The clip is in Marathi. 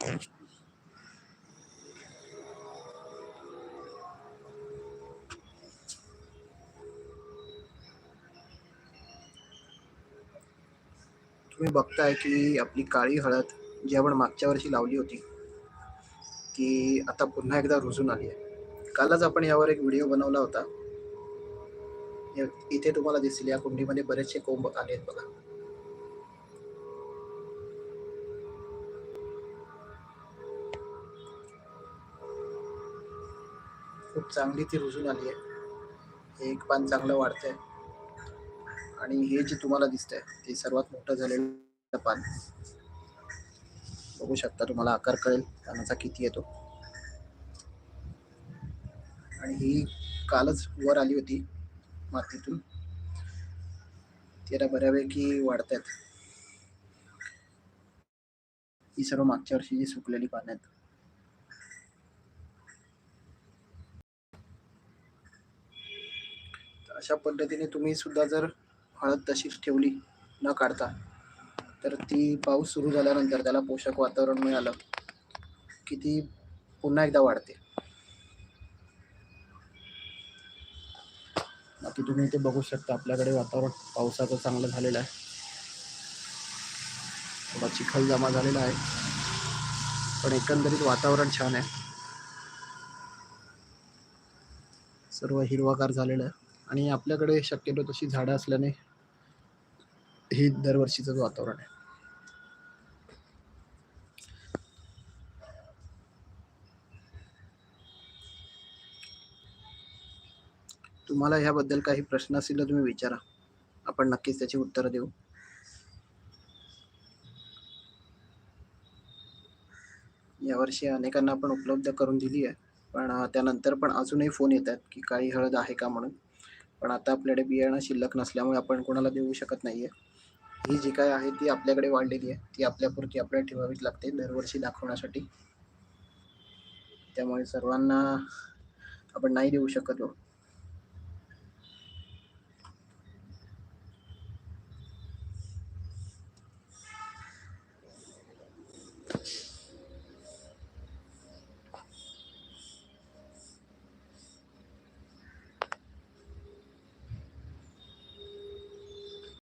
तुम्ही बघताय की आपली काळी हळद जी आपण मागच्या वर्षी लावली होती ती आता पुन्हा एकदा रुजून आली आहे. कालच आपण यावर एक व्हिडिओ बनवला होता. इथे तुम्हाला दिसेल या कुंडीमध्ये बरेचसे कोंब आले आहेत बघा. खूप चांगली ती रुजून आली आहे. हे एक पान चांगलं वाढतंय. आणि हे जे तुम्हाला दिसतंय ते सर्वात मोठं झालेलं पान. बघू शकता तुम्हाला आकार कळेल पानाचा किती येतो आणि ही कालच वर आली होती मातीतून. ती आता बऱ्यापैकी वाढत आहेत ही सर्व मागच्या वर्षी जी सुकलेली पानं आहेत अशा पद्धतीने तुम्ही सुद्धा जर हळद तशीच ठेवली न काढता तर ती पाऊस सुरू झाल्यानंतर त्याला पोषक वातावरण मिळालं की ती पुन्हा एकदा वाढते. बाकी तुम्ही इथे बघू शकता आपल्याकडे वातावरण पावसाचं चांगलं झालेलं आहे. थोडा चिखल जमा झालेला आहे. पण एकंदरीत वातावरण छान आहे. सर्व हिरवागार झालेलं आहे. आणि आपल्याकडे शक्यतो तशी झाडं असल्याने हे दरवर्षीचं वातावरण आहे. तुम्हाला ह्याबद्दल काही प्रश्न असतील तर तुम्ही विचारा. आपण नक्कीच त्याची उत्तरं देऊ. यावर्षी अनेकांना आपण उपलब्ध करून दिली आहे. पण त्यानंतर पण अजूनही फोन येत आहेत की काही हळद आहे का म्हणून. पण आता आपल्याकडे बियाणं शिल्लक नसल्यामुळे आपण कोणाला देऊ शकत नाहीये. ही जी काय आहे ती आपल्याकडे वाढलेली आहे. ती आपल्यापुरती आपल्याला ठेवावीच लागते दरवर्षी दाखवण्यासाठी. त्यामुळे सर्वांना आपण नाही देऊ शकत